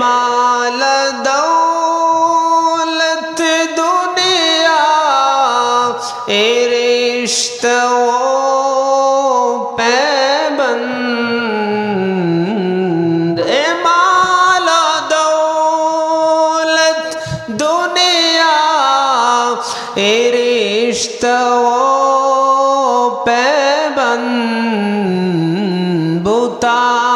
মাল দৌলত দুনিয়া এ রিশতো اشتوى بابا بطاعة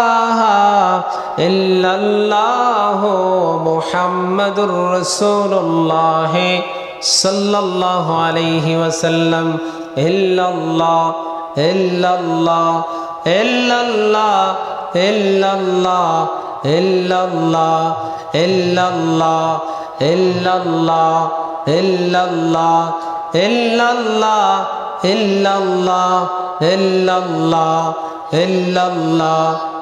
إلا الله محمد رسول الله صلى الله عليه وسلم إلا الله إلا الله إلا الله إلا الله إلا الله إلا الله إلا الله إلا الله إلا الله إلا الله إلا الله إلا الله